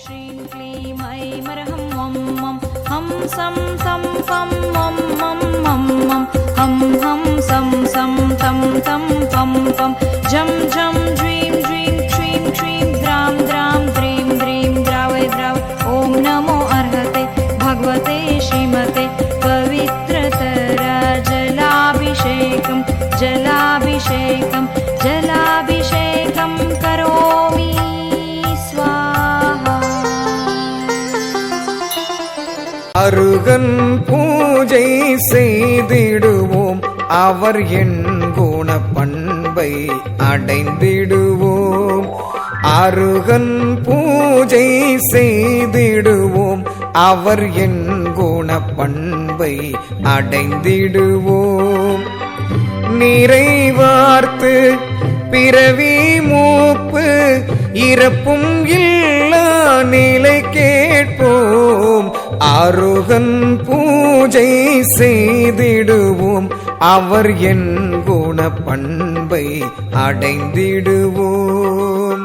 श्रीं क्लीं ऐं मरहं वं मं हं सं तं पं मं मं मं मं हं हं सं सं तं तं पं पं जं जं ज्वीं ज्वीं क्षीं क्षीं द्रां द्रां द्रीं द्रीं द्रावय द्राव ॐ नमो अर्हते भगवते श्रीमते அருகன் பூஜை செய்திடுவோம். அவர் என் குண பண்பை அடைந்திடுவோம். அருகன் பூஜை செய்திடுவோம். அவர் என் குண பண்பை அடைந்திடுவோம் நிறைவார்த்து பிறவி மூப்பு இறப்பும் இல்லா நிலை கேட்போம். அருகன் பூஜை செய்திடுவோம். அவர் என் குண பண்பை அடைந்திடுவோம்.